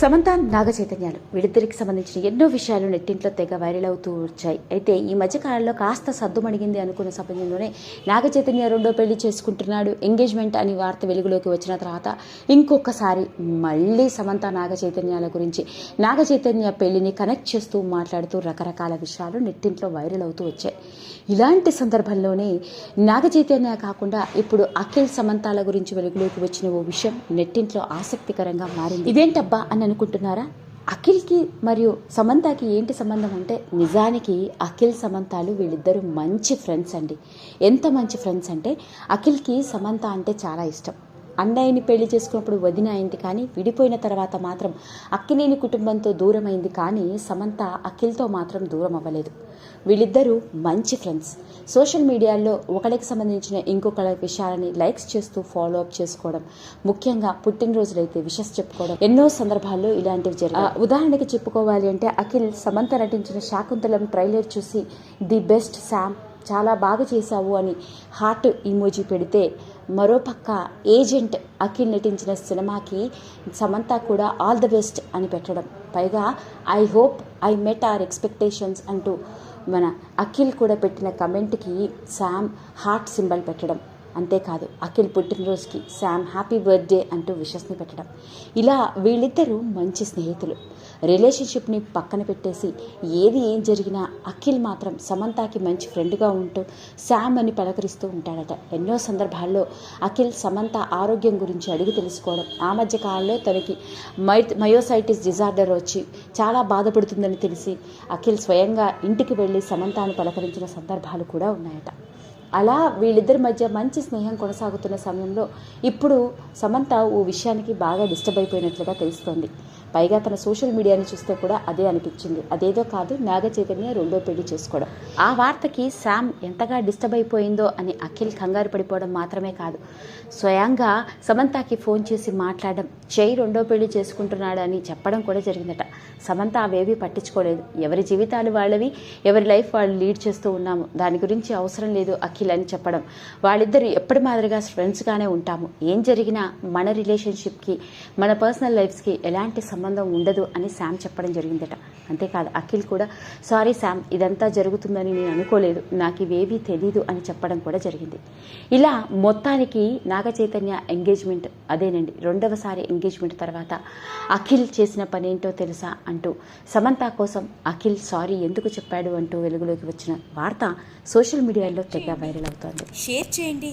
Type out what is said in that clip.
సమంత నాగ చైతన్యాలు వీళ్ళిద్దరికి సంబంధించిన ఎన్నో విషయాలు నెట్టింట్లో తెగ వైరల్ అవుతూ వచ్చాయి. అయితే ఈ మధ్యకాలంలో కాస్త సద్దుమణిగింది అనుకున్న సమయంలోనే నాగ చైతన్య రెండో పెళ్ళి చేసుకుంటున్నాడు. ఎంగేజ్మెంట్ అని వార్త వెలుగులోకి వచ్చిన తర్వాత ఇంకొకసారి మళ్ళీ సమంత నాగ చైతన్యాల గురించి నాగ చైతన్య పెళ్ళిని కనెక్ట్ చేస్తూ మాట్లాడుతూ రకరకాల విషయాలు నెట్టింట్లో వైరల్ అవుతూ వచ్చాయి. ఇలాంటి సందర్భంలోనే నాగ చైతన్య కాకుండా ఇప్పుడు అఖిల్ సమంతాల గురించి వెలుగులోకి వచ్చిన ఓ విషయం నెట్టింట్లో ఆసక్తికరంగా మారింది. ఇదేంటబ్బా అన్న అనుకుంటున్నారా? అఖిల్కి మరియు సమంతకి ఏంటి సంబంధం అంటే నిజానికి అఖిల్ సమంతాలు వీళ్ళిద్దరూ మంచి ఫ్రెండ్స్ అండి. ఎంత మంచి ఫ్రెండ్స్ అంటే అఖిల్కి సమంత అంటే చాలా ఇష్టం. అన్నయ్యని పెళ్ళి చేసుకున్నప్పుడు వదిన అయింది కానీ విడిపోయిన తర్వాత మాత్రం అక్కినేని కుటుంబంతో దూరమైంది కానీ సమంత అఖిల్తో మాత్రం దూరం అవ్వలేదు. వీళ్ళిద్దరూ మంచి ఫ్రెండ్స్. సోషల్ మీడియాలో ఒకరికి సంబంధించిన ఇంకొకరి విషయాలని లైక్స్ చేస్తూ ఫాలో అప్ చేసుకోవడం ముఖ్యంగా పుట్టినరోజులైతే విషస్ చెప్పుకోవడం ఎన్నో సందర్భాల్లో ఇలాంటివి జరిగాయి. ఉదాహరణకి చెప్పుకోవాలి అంటే అఖిల్ సమంత నటించిన శాకుంతలం ట్రైలర్ చూసి ది బెస్ట్ శామ్ చాలా బాగా చేశావు అని హార్ట్ ఇమోజీ పెడితే మరోపక్క ఏజెంట్ అఖిల్ నటించిన సినిమాకి సమంత కూడా ఆల్ ద బెస్ట్ అని పెట్టడం. పైగా I hope I met our expectations అంటూ మన అఖిల్ కూడా పెట్టిన కమెంట్కి శామ్ హార్ట్ సింబల్ పెట్టడం. అంతేకాదు అఖిల్ పుట్టినరోజుకి శామ్ హ్యాపీ బర్త్డే అంటూ విషస్ని పెట్టడం. ఇలా వీళ్ళిద్దరూ మంచి స్నేహితులు. రిలేషన్షిప్ని పక్కన పెట్టేసి ఏది ఏం జరిగినా అఖిల్ మాత్రం సమంతాకి మంచి ఫ్రెండ్గా ఉంటూ శామ్ అని పలకరిస్తూ ఉంటాడట. ఎన్నో సందర్భాల్లో అఖిల్ సమంత ఆరోగ్యం గురించి అడిగి తెలుసుకోవడం. ఆ మధ్య కాలంలో తనకి మై మయోసైటిస్ డిజార్డర్ వచ్చి చాలా బాధపడుతుందని తెలిసి అఖిల్ స్వయంగా ఇంటికి వెళ్ళి సమంతాను పలకరించిన సందర్భాలు కూడా ఉన్నాయట. అలా వీళ్ళిద్దరి మధ్య మంచి స్నేహం కొనసాగుతున్న సమయంలో ఇప్పుడు సమంత ఓ విషయానికి బాగా డిస్టర్బ్ అయిపోయినట్లుగా తెలుస్తోంది. పైగా తన సోషల్ మీడియాని చూస్తే కూడా అదే అనిపించింది. అదేదో కాదు నాగ చైతన్య రెండో పెళ్ళి చేసుకోవడం. ఆ వార్తకి శామ్ ఎంతగా డిస్టర్బ్ అయిపోయిందో అని అఖిల్ కంగారు పడిపోవడం మాత్రమే కాదు. స్వయంగా సమంతకి ఫోన్ చేసి మాట్లాడడం చేయి రెండో పెళ్ళి చేసుకుంటున్నాడు అని చెప్పడం కూడా జరిగిందట. సమంత అవేవి పట్టించుకోలేదు. ఎవరి జీవితాలు వాళ్ళవి ఎవరి లైఫ్ వాళ్ళు లీడ్ చేస్తూ ఉన్నాము. దాని గురించి అవసరం లేదు అఖిల్ అని చెప్పడం. వాళ్ళిద్దరు ఎప్పటి మాదిరిగా ఫ్రెండ్స్గానే ఉంటాము. ఏం జరిగినా మన రిలేషన్షిప్కి మన పర్సనల్ లైఫ్స్కి ఎలాంటి సంబంధం ఉండదు అని శామ్ చెప్పడం జరిగిందట. అంతేకాదు అఖిల్ కూడా సారీ శామ్ ఇదంతా జరుగుతుందని నేను అనుకోలేదు. నాకు ఇవేవీ తెలీదు అని చెప్పడం కూడా జరిగింది. ఇలా మొత్తానికి నాగ చైతన్య ఎంగేజ్మెంట్ అదేనండి రెండవసారి ఎంగేజ్మెంట్ తర్వాత అఖిల్ చేసిన పనేంటో తెలుసా అంటూ సమంత కోసం అఖిల్ సారీ ఎందుకు చెప్పాడు అంటూ వెలుగులోకి వచ్చిన వార్త సోషల్ మీడియాలో తెగ వైరల్ అవుతోంది. షేర్ చేయండి.